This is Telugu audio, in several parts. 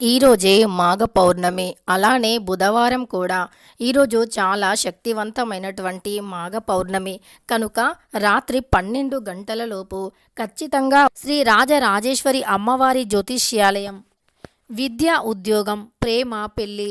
ఈరోజే మాఘ పౌర్ణమి అలానే బుధవారం కూడా ఈరోజు చాలా శక్తివంతమైనటువంటి మాఘ పౌర్ణమి కనుక రాత్రి పన్నెండు గంటలలోపు ఖచ్చితంగా శ్రీ రాజరాజేశ్వరి అమ్మవారి జ్యోతిష్యాలయం. విద్య ఉద్యోగం ప్రేమ పెళ్ళి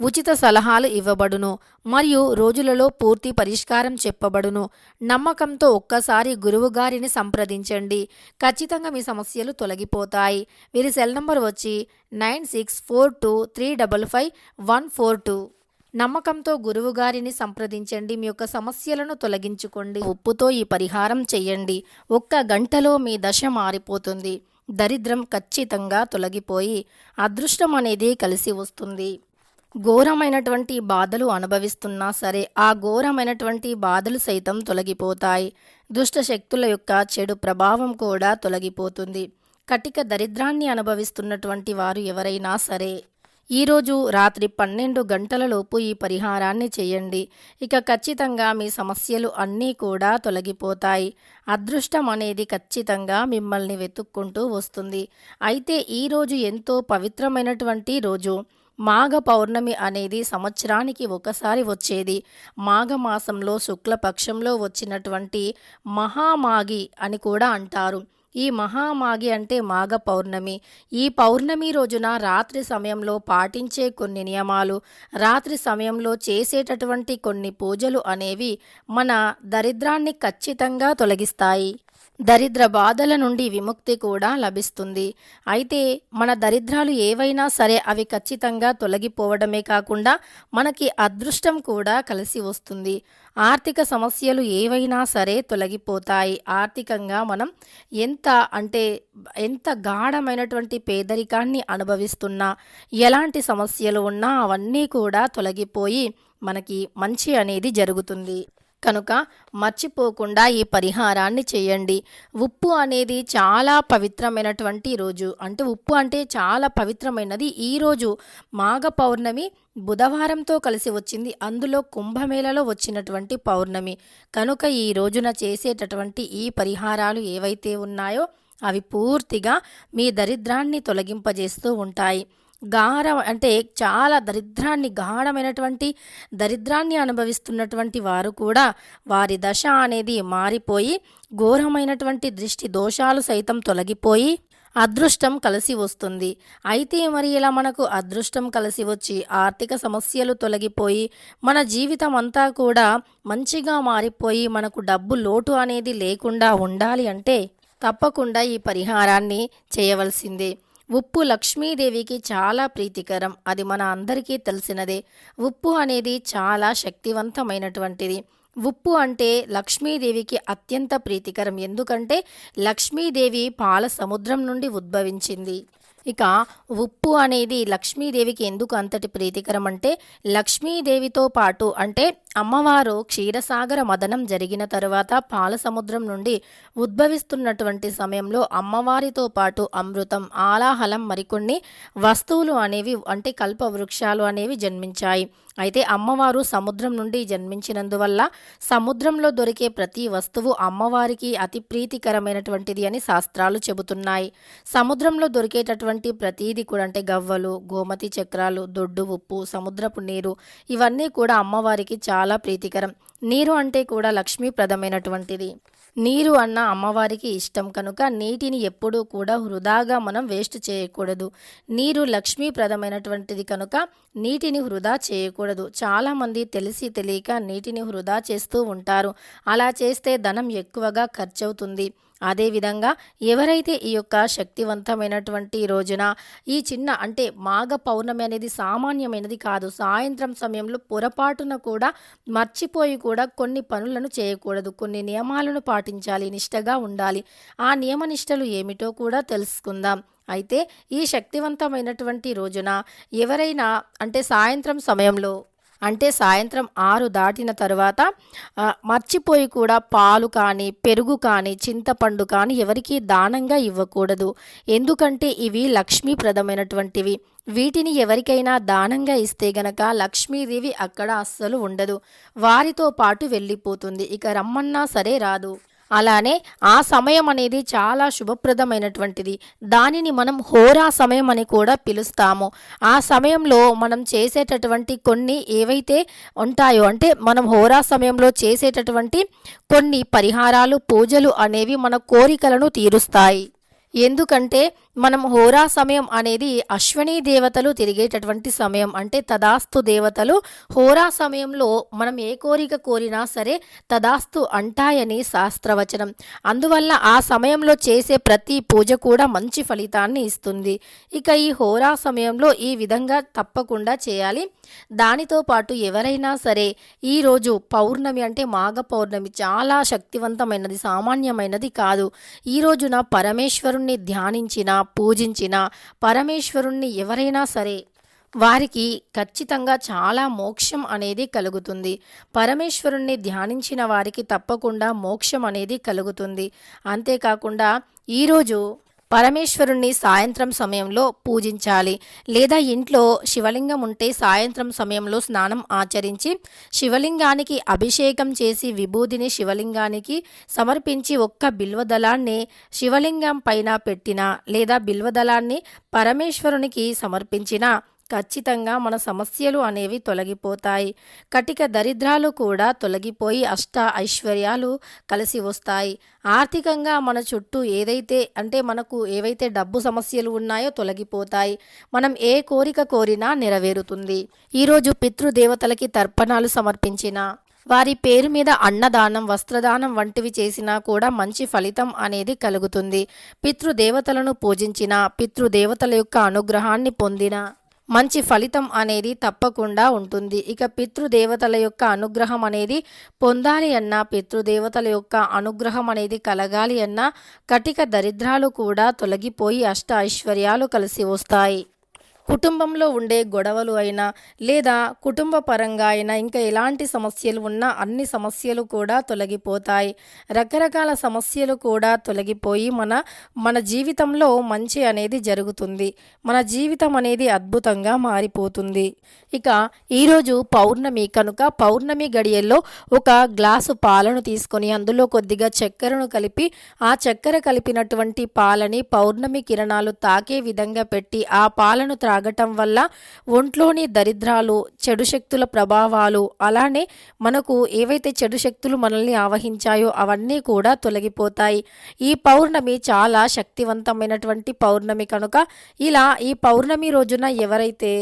ఉచిత సలహాలు ఇవ్వబడును మరియు రోజులలో పూర్తి పరిష్కారం చెప్పబడును. నమ్మకంతో ఒక్కసారి గురువుగారిని సంప్రదించండి. ఖచ్చితంగా మీ సమస్యలు తొలగిపోతాయి. వీరి సెల్ నంబర్ వచ్చి nine six four two three double five one four two. నమ్మకంతో గురువుగారిని సంప్రదించండి. మీ యొక్క సమస్యలను తొలగించుకోండి. ఉప్పుతో ఈ పరిహారం చేయండి. ఒక్క గంటలో మీ దశ మారిపోతుంది. దరిద్రం ఖచ్చితంగా తొలగిపోయి అదృష్టం అనేది కలిసి వస్తుంది. ఘోరమైనటువంటి బాధలు అనుభవిస్తున్నా సరే ఆ ఘోరమైనటువంటి బాధలు సైతం తొలగిపోతాయి. దుష్ట శక్తుల యొక్క చెడు ప్రభావం కూడా తొలగిపోతుంది. కటిక దరిద్రాన్ని అనుభవిస్తున్నటువంటి వారు ఎవరైనా సరే ఈరోజు రాత్రి పన్నెండు గంటలలోపు ఈ పరిహారాన్ని చేయండి. ఇక ఖచ్చితంగా మీ సమస్యలు అన్నీ కూడా తొలగిపోతాయి. అదృష్టం అనేది ఖచ్చితంగా మిమ్మల్ని వెతుక్కుంటూ వస్తుంది. అయితే ఈరోజు ఎంతో పవిత్రమైనటువంటి రోజు. మాఘ పౌర్ణమి అనేది సంవత్సరానికి ఒకసారి వచ్చేది. మాఘమాసంలో శుక్లపక్షంలో వచ్చినటువంటి మహామాగి అని కూడా అంటారు. ఈ మహామాగి అంటే మాఘ పౌర్ణమి. ఈ పౌర్ణమి రోజున రాత్రి సమయంలో పాటించే కొన్ని నియమాలు రాత్రి సమయంలో చేసేటటువంటి కొన్ని పూజలు అనేవి మన దరిద్రాన్ని ఖచ్చితంగా తొలగిస్తాయి. దరిద్ర బాధల నుండి విముక్తి కూడా లభిస్తుంది. అయితే మన దరిద్రాలు ఏవైనా సరే అవి ఖచ్చితంగా తొలగిపోవడమే కాకుండా మనకి అదృష్టం కూడా కలిసి వస్తుంది. ఆర్థిక సమస్యలు ఏవైనా సరే తొలగిపోతాయి. ఆర్థికంగా మనం ఎంత అంటే ఎంత గాఢమైనటువంటి పేదరికాన్ని అనుభవిస్తున్నా ఎలాంటి సమస్యలు ఉన్నా అవన్నీ కూడా తొలగిపోయి మనకి మంచి అనేది జరుగుతుంది. కనుక మర్చిపోకుండా ఈ పరిహారాన్ని చేయండి. ఉప్పు అనేది చాలా పవిత్రమైనటువంటి రోజు. అంటే ఉప్పు అంటే చాలా పవిత్రమైనది. ఈరోజు మాఘ పౌర్ణమి బుధవారంతో కలిసి వచ్చింది. అందులో కుంభమేళలో వచ్చినటువంటి పౌర్ణమి. కనుక ఈ రోజున చేసేటటువంటి ఈ పరిహారాలు ఏవైతే ఉన్నాయో అవి పూర్తిగా మీ దరిద్రాన్ని తొలగింపజేస్తూ ఉంటాయి. గాఢ అంటే చాలా దరిద్రాన్ని గాఢమైనటువంటి దరిద్రాన్ని అనుభవిస్తున్నటువంటి వారు కూడా వారి దశ అనేది మారిపోయి ఘోరమైనటువంటి దృష్టి దోషాలు సైతం తొలగిపోయి అదృష్టం కలిసి వస్తుంది. అయితే మరి ఇలా మనకు అదృష్టం కలిసి వచ్చి ఆర్థిక సమస్యలు తొలగిపోయి మన జీవితం అంతా కూడా మంచిగా మారిపోయి మనకు డబ్బు లోటు అనేది లేకుండా ఉండాలి అంటే తప్పకుండా ఈ పరిహారాన్ని చేయవలసిందే. ఉప్పు లక్ష్మీదేవికి చాలా ప్రీతికరం. అది మన అందరికీ తెలిసినదే. ఉప్పు అనేది చాలా శక్తివంతమైనటువంటిది. ఉప్పు అంటే లక్ష్మీదేవికి అత్యంత ప్రీతికరం. ఎందుకంటే లక్ష్మీదేవి పాల సముద్రం నుండి ఉద్భవించింది. ఇక ఉప్పు అనేది లక్ష్మీదేవికి ఎందుకు అంతటి ప్రీతికరం అంటే లక్ష్మీదేవితో పాటు అంటే అమ్మవారు క్షీరసాగర మదనం జరిగిన తరువాత పాల సముద్రం నుండి ఉద్భవిస్తున్నటువంటి సమయంలో అమ్మవారితో పాటు అమృతం ఆలాహలం మరికొన్ని వస్తువులు అనేవి అంటే కల్ప వృక్షాలు అనేవి జన్మించాయి. అయితే అమ్మవారు సముద్రం నుండి జన్మించినందువల్ల సముద్రంలో దొరికే ప్రతి వస్తువు అమ్మవారికి అతి ప్రీతికరమైనటువంటిది అని శాస్త్రాలు చెబుతున్నాయి. సముద్రంలో దొరికేటటువంటి ప్రతీది కూడా అంటే గవ్వలు గోమతి చక్రాలు దొడ్డు ఉప్పు సముద్రపు నీరు ఇవన్నీ కూడా అమ్మవారికి చాలా చాలా ప్రీతికరం. నీరు అంటే కూడా లక్ష్మీప్రదమైనటువంటిది. నీరు అన్న అమ్మవారికి ఇష్టం కనుక నీటిని ఎప్పుడూ కూడా వృధాగా మనం వేస్ట్ చేయకూడదు. నీరు లక్ష్మీప్రదమైనటువంటిది కనుక నీటిని వృధా చేయకూడదు. చాలామంది తెలిసి తెలియక నీటిని వృధా చేస్తూ ఉంటారు. అలా చేస్తే ధనం ఎక్కువగా ఖర్చవుతుంది. అదేవిధంగా ఎవరైతే ఈ యొక్క శక్తివంతమైనటువంటి రోజున ఈ చిన్న అంటే మాఘ పౌర్ణమి అనేది సామాన్యమైనది కాదు సాయంత్రం సమయంలో పొరపాటున కూడా మర్చిపోయి కూడా కొన్ని పనులను చేయకూడదు. కొన్ని నియమాలను పాటించాలి నిష్టగా ఉండాలి. ఆ నియమనిష్టలు ఏమిటో కూడా తెలుసుకుందాం. అయితే ఈ శక్తివంతమైనటువంటి రోజున ఎవరైనా అంటే సాయంత్రం సమయంలో అంటే సాయంత్రం ఆరు దాటిన తర్వాత మర్చిపోయి కూడా పాలు కానీ పెరుగు కానీ చింతపండు కానీ ఎవరికీ దానంగా ఇవ్వకూడదు. ఎందుకంటే ఇవి లక్ష్మీప్రదమైనటువంటివి. వీటిని ఎవరికైనా దానంగా ఇస్తే గనక లక్ష్మీదేవి అక్కడ అస్సలు ఉండదు. వారితో పాటు వెళ్ళిపోతుంది. ఇక రమ్మన్నా సరే రాదు. అలానే ఆ సమయం అనేది చాలా శుభప్రదమైనటువంటిది. దానిని మనం హోరా సమయం అని కూడా పిలుస్తాము. ఆ సమయంలో మనం చేసేటటువంటి కొన్ని ఏవైతే ఉంటాయో అంటే మనం హోరా సమయంలో చేసేటటువంటి కొన్ని పరిహారాలు పూజలు అనేవి మన కోరికలను తీరుస్తాయి. ఎందుకంటే మనం హోరా సమయం అనేది అశ్వనీ దేవతలు తిరిగేటటువంటి సమయం. అంటే తదాస్తు దేవతలు హోరా సమయంలో మనం ఏ కోరిక కోరినా సరే తదాస్తు అంటాయని శాస్త్రవచనం. అందువల్ల ఆ సమయంలో చేసే ప్రతి పూజ కూడా మంచి ఫలితాన్ని ఇస్తుంది. ఇక ఈ హోరా సమయంలో ఈ విధంగా తప్పకుండా చేయాలి. దానితో పాటు ఎవరైనా సరే ఈరోజు పౌర్ణమి అంటే మాఘ పౌర్ణమి చాలా శక్తివంతమైనది సామాన్యమైనది కాదు. ఈ రోజున పరమేశ్వరుణ్ణి ధ్యానించిన పూజించిన పరమేశ్వరుణ్ణి ఎవరైనా సరే వారికి ఖచ్చితంగా చాలా మోక్షం అనేది కలుగుతుంది. పరమేశ్వరుణ్ణి ధ్యానించిన వారికి తప్పకుండా మోక్షం అనేది కలుగుతుంది. అంతేకాకుండా ఈరోజు పరమేశ్వరుణ్ణి సాయంత్రం సమయంలో పూజించాలి. లేదా ఇంట్లో శివలింగం ఉంటే సాయంత్రం సమయంలో స్నానం ఆచరించి శివలింగానికి అభిషేకం చేసి విభూదిని శివలింగానికి సమర్పించి ఒక్క బిల్వదళాన్ని శివలింగం పైన పెట్టిన లేదా బిల్వదళాన్ని పరమేశ్వరునికి సమర్పించిన ఖచ్చితంగా మన సమస్యలు అనేవి తొలగిపోతాయి. కటిక దరిద్రాలు కూడా తొలగిపోయి అష్ట ఐశ్వర్యాలు కలిసి వస్తాయి. ఆర్థికంగా మన చుట్టూ ఏదైతే అంటే మనకు ఏవైతే డబ్బు సమస్యలు ఉన్నాయో తొలగిపోతాయి. మనం ఏ కోరిక కోరినా నెరవేరుతుంది. ఈరోజు పితృదేవతలకి తర్పణాలు సమర్పించిన వారి పేరు మీద అన్నదానం వస్త్రదానం వంటివి చేసినా కూడా మంచి ఫలితం అనేది కలుగుతుంది. పితృదేవతలను పూజించిన పితృదేవతల యొక్క అనుగ్రహాన్ని పొందిన మంచి ఫలితం అనేది తప్పకుండా ఉంటుంది. ఇక పితృదేవతల యొక్క అనుగ్రహం అనేది పొందాలి అన్నా పితృదేవతల యొక్క అనుగ్రహం అనేది కలగాలి అన్నా కటిక దరిద్రాలు కూడా తొలగిపోయి అష్ట ఐశ్వర్యాలు కలిసి వస్తాయి. కుటుంబంలో ఉండే గొడవలు అయినా లేదా కుటుంబ పరంగా అయినా ఇంకా ఎలాంటి సమస్యలు ఉన్నా అన్ని సమస్యలు కూడా తొలగిపోతాయి. రకరకాల సమస్యలు కూడా తొలగిపోయి మన మన జీవితంలో మంచి అనేది జరుగుతుంది. మన జీవితం అనేది అద్భుతంగా మారిపోతుంది. ఇక ఈరోజు పౌర్ణమి. కనుక పౌర్ణమి గడియల్లో ఒక గ్లాసు పాలను తీసుకొని అందులో కొద్దిగా చక్కెరను కలిపి ఆ చక్కెర కలిపినటువంటి పాలని పౌర్ణమి కిరణాలు తాకే విధంగా పెట్టి ఆ పాలను త్రా తాగటం వల్ల ఒంట్లోని దరిద్రాలు చెడు శక్తుల ప్రభావాలు అలానే మనకు ఏవైతే చెడు శక్తులు మనల్ని ఆవహించాయో అవన్నీ కూడా తొలగిపోతాయి. ఈ పౌర్ణమి చాలా శక్తివంతమైనటువంటి పౌర్ణమి కనుక ఇలా ఈ పౌర్ణమి రోజున ఎవరైతే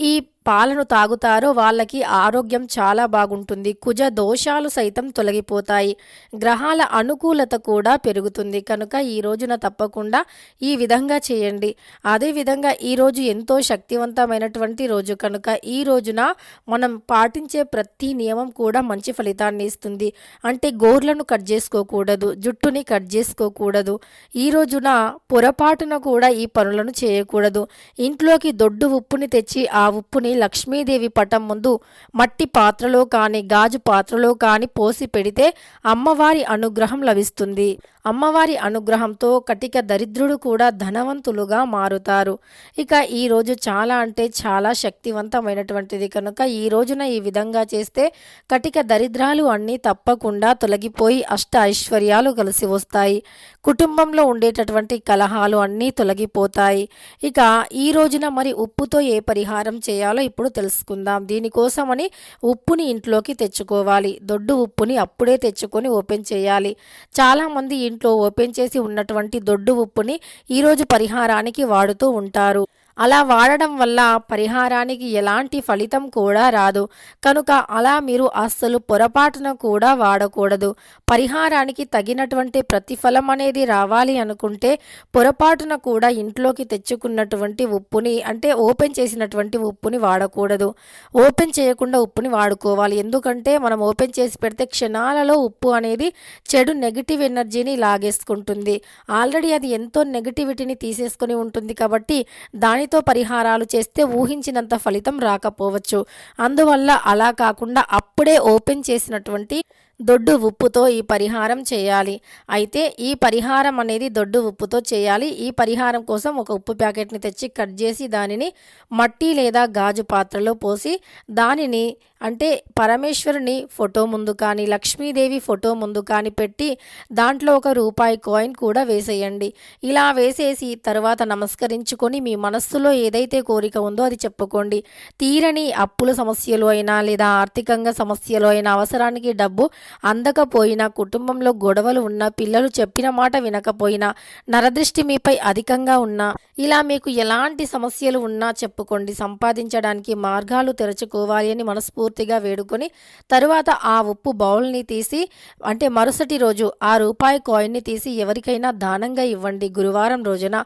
ఈ పాలను తాగుతారో వాళ్ళకి ఆరోగ్యం చాలా బాగుంటుంది. కుజ దోషాలు సైతం తొలగిపోతాయి. గ్రహాల అనుకూలత కూడా పెరుగుతుంది. కనుక ఈ రోజున తప్పకుండా ఈ విధంగా చేయండి. అదేవిధంగా ఈరోజు ఎంతో శక్తివంతమైనటువంటి రోజు. కనుక ఈ రోజున మనం పాటించే ప్రతి నియమం కూడా మంచి ఫలితాన్ని ఇస్తుంది. అంటే గోర్లను కట్ చేసుకోకూడదు జుట్టుని కట్ చేసుకోకూడదు. ఈ రోజున పొరపాటున కూడా ఈ పనులను చేయకూడదు. ఇంట్లోకి దొడ్డు ఉప్పుని తెచ్చి ఆ ఉప్పుని లక్ష్మీదేవి పటం ముందు మట్టి పాత్రలో కానీ గాజు పాత్రలో కానీ పోసి పెడితే అమ్మవారి అనుగ్రహం లభిస్తుంది. అమ్మవారి అనుగ్రహంతో కటిక దరిద్రుడు కూడా ధనవంతులుగా మారుతారు. ఇక ఈరోజు చాలా అంటే చాలా శక్తివంతమైనటువంటిది కనుక ఈ రోజున ఈ విధంగా చేస్తే కటిక దరిద్రాలు అన్నీ తప్పకుండా తొలగిపోయి అష్ట ఐశ్వర్యాలు కలిసి వస్తాయి. కుటుంబంలో ఉండేటటువంటి కలహాలు అన్నీ తొలగిపోతాయి. ఇక ఈ రోజున మరి ఉప్పుతో ఏ పరిహారం చేయాలో ఇప్పుడు తెలుసుకుందాం. దీనికోసమని ఉప్పుని ఇంట్లోకి తెచ్చుకోవాలి. దొడ్డు ఉప్పుని అప్పుడే తెచ్చుకొని ఓపెన్ చేయాలి. చాలామంది ఇంట్లో ఓపెన్ చేసి ఉన్నటువంటి దొడ్డు ఉప్పుని ఈరోజు పరిహారానికి వాడుతూ ఉంటారు. అలా వాడడం వల్ల పరిహారానికి ఎలాంటి ఫలితం కూడా రాదు. కనుక అలా మీరు అస్సలు పొరపాటున కూడా వాడకూడదు. పరిహారానికి తగినటువంటి ప్రతిఫలం అనేది రావాలి అనుకుంటే పొరపాటున కూడా ఇంట్లోకి తెచ్చుకున్నటువంటి ఉప్పుని అంటే ఓపెన్ చేసినటువంటి ఉప్పుని వాడకూడదు. ఓపెన్ చేయకుండా ఉప్పుని వాడుకోవాలి. ఎందుకంటే మనం ఓపెన్ చేసి పెడితే క్షణాలలో ఉప్పు అనేది చెడు నెగిటివ్ ఎనర్జీని లాగేసుకుంటుంది. ఆల్రెడీ అది ఎంతో నెగిటివిటీని తీసేసుకొని ఉంటుంది కాబట్టి దాని దానితో పరిహారాలు చేస్తే ఊహించినంత ఫలితం రాకపోవచ్చు. అందువల్ల అలా కాకుండా అప్పుడే ఓపెన్ చేసినటువంటి దొడ్డు ఉప్పుతో ఈ పరిహారం చేయాలి. అయితే ఈ పరిహారం అనేది దొడ్డు ఉప్పుతో చేయాలి. ఈ పరిహారం కోసం ఒక ఉప్పు ప్యాకెట్ని తెచ్చి కట్ చేసి దానిని మట్టి లేదా గాజు పాత్రలో పోసి దానిని అంటే పరమేశ్వరుని ఫోటో ముందు కానీ లక్ష్మీదేవి ఫోటో ముందు కానీ పెట్టి దాంట్లో ఒక రూపాయి కాయిన్ కూడా వేసేయండి. ఇలా వేసేసి తర్వాత నమస్కరించుకొని మీ మనస్సులో ఏదైతే కోరిక ఉందో అది చెప్పుకోండి. తీరని అప్పుల సమస్యలు అయినా లేదా ఆర్థికంగా సమస్యలు అయినా అవసరానికి డబ్బు అందకపోయినా కుటుంబంలో గొడవలు ఉన్నా పిల్లలు చెప్పిన మాట వినకపోయినా నరదృష్టి మీపై అధికంగా ఉన్నా ఇలా మీకు ఎలాంటి సమస్యలు ఉన్నా చెప్పుకోండి. సంపాదించడానికి మార్గాలు తెరుచుకోవాలి అని మనస్ఫూర్తిగా వేడుకొని తరువాత ఆ ఉప్పు బౌల్ని తీసి అంటే మరుసటి రోజు ఆ రూపాయి కాయిన్ని తీసి ఎవరికైనా దానంగా ఇవ్వండి. గురువారం రోజున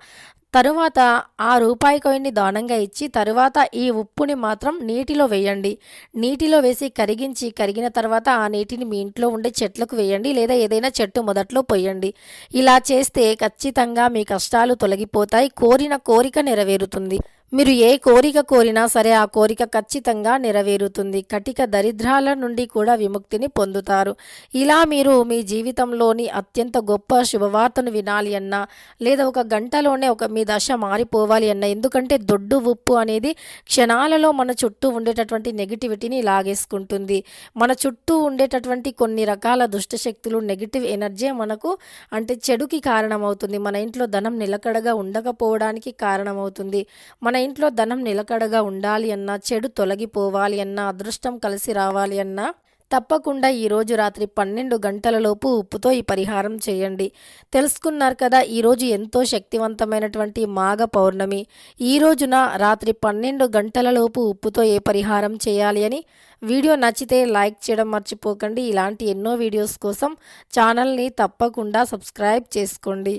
తరువాత ఆ రూపాయి కాయిన్ని దానంగా ఇచ్చి తరువాత ఈ ఉప్పుని మాత్రం నీటిలో వేయండి. నీటిలో వేసి కరిగించి కరిగిన తర్వాత ఆ నీటిని మీ ఇంట్లో ఉండే చెట్లకు వేయండి లేదా ఏదైనా చెట్టు మొదట్లో పోయండి. ఇలా చేస్తే ఖచ్చితంగా మీ కష్టాలు తొలగిపోతాయి. కోరిన కోరిక నెరవేరుతుంది. మీరు ఏ కోరిక కోరినా సరే ఆ కోరిక ఖచ్చితంగా నెరవేరుతుంది. కటిక దరిద్రాల నుండి కూడా విముక్తిని పొందుతారు. ఇలా మీరు మీ జీవితంలోని అత్యంత గొప్ప శుభవార్తను వినాలి అన్నా లేదా ఒక గంటలోనే ఒక మీ దశ మారిపోవాలి అన్న ఎందుకంటే దొడ్డు ఉప్పు అనేది క్షణాలలో మన చుట్టూ ఉండేటటువంటి నెగిటివిటీని లాగేసుకుంటుంది. మన చుట్టూ ఉండేటటువంటి కొన్ని రకాల దుష్టశక్తులు నెగిటివ్ ఎనర్జీ మనకు అంటే చెడుకి కారణమవుతుంది. మన ఇంట్లో ధనం నిలకడగా ఉండకపోవడానికి కారణమవుతుంది. మన ఇంట్లో ధనం నిలకడగా ఉండాలి అన్నా చెడు తొలగిపోవాలి అన్నా అదృష్టం కలిసి రావాలి అన్నా తప్పకుండా ఈరోజు రాత్రి పన్నెండు గంటలలోపు ఉప్పుతో ఈ పరిహారం చేయండి. తెలుసుకున్నారు కదా ఈరోజు ఎంతో శక్తివంతమైనటువంటి మాఘ పౌర్ణమి. ఈ రోజున రాత్రి పన్నెండు గంటలలోపు ఉప్పుతో ఏ పరిహారం చేయాలి అని వీడియో నచ్చితే లైక్ చేయడం మర్చిపోకండి. ఇలాంటి ఎన్నో వీడియోస్ కోసం ఛానల్ని తప్పకుండా సబ్స్క్రైబ్ చేసుకోండి.